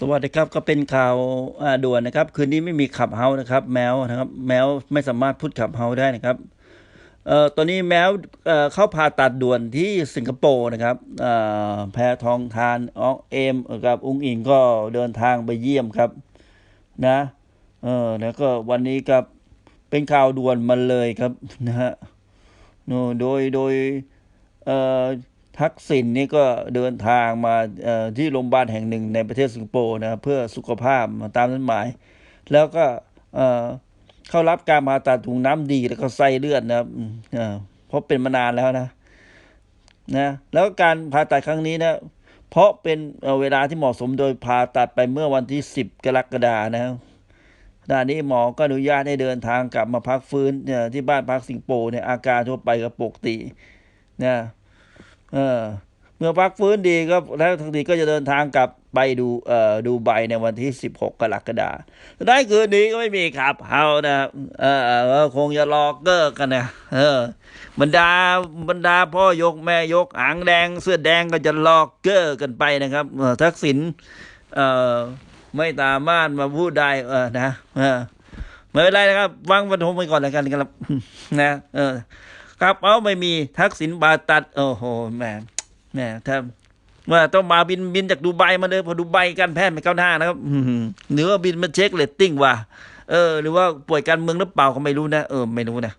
สวัสดีครับก็เป็นข่าวด่วนนะครับ คืนนี้ไม่มีขับเฮาส์นะครับ แมวนะครับแมวไม่สามารถพูดขับเฮาส์ได้นะครับเอ่อตอนนี้แมวเอ่อเข้าผ่าตัดด่วนที่สิงคโปร์นะครับเอ่อแพทองทานออกเอมกับอุ้งอิงก็เดินทางไปเยี่ยมครับ นะเออแล้วก็วันนี้ครับเป็นข่าวด่วนมาเลยครับนะฮะโนโดยโดยเอ่อ ทักษิณนี่ก็เดินทางมาที่โรงพยาบาลแห่งหนึ่งในประเทศสิงคโปร์นะเพื่อสุขภาพตามนั้นหมาย แล้วก็เข้ารับการผ่าตัดถุงน้ำดีแล้วก็ไส้เลือดนะครับเพราะเป็นมานานแล้วนะนะแล้วการผ่าตัดครั้งนี้นะเพราะเป็นเวลาที่เหมาะสมโดยผ่าตัดไปเมื่อวันที่ 10 กรกฎานะครับขณะนี้หมอก็อนุญาตให้เดินทางกลับมาพักฟื้นที่บ้านพักสิงคโปร์เนี่ยอาการทั่วไปก็ปกตินะ เออ เมื่อพักฟื้นดีก็แล้วทันทีก็จะเดินทางกลับไปดูเอ่อดูใบในวันที่ 16 กรกฎาคมได้คืนนี้ก็ไม่มีขับเฮานะครับเออเออคงจะรอเกอร์กันนะเออบรรดาบรรดาพ่อยกแม่ยกหางแดง เสื้อแดงก็จะรอเกอร์กันไปนะครับทักษิณเอ่อไม่สามารถมาพูดได้เออนะเออไม่เป็นไรนะครับวางบรรทมไปก่อนแล้วกันครับนะเออ ครับเอาไม่มีทักษิณบาตัด โอ้โหแหมแหมถ้าว่าต้องมาบินบินจากดูไบมาเลยพอดูไบการแพทย์ไม่ก้าวหน้านะครับอื้อหือหรือว่าบินมาเช็คเลตติ้งว่ะเออ หรือว่าป่วยการเมืองหรือเปล่าก็ไม่รู้นะ เออไม่รู้นะ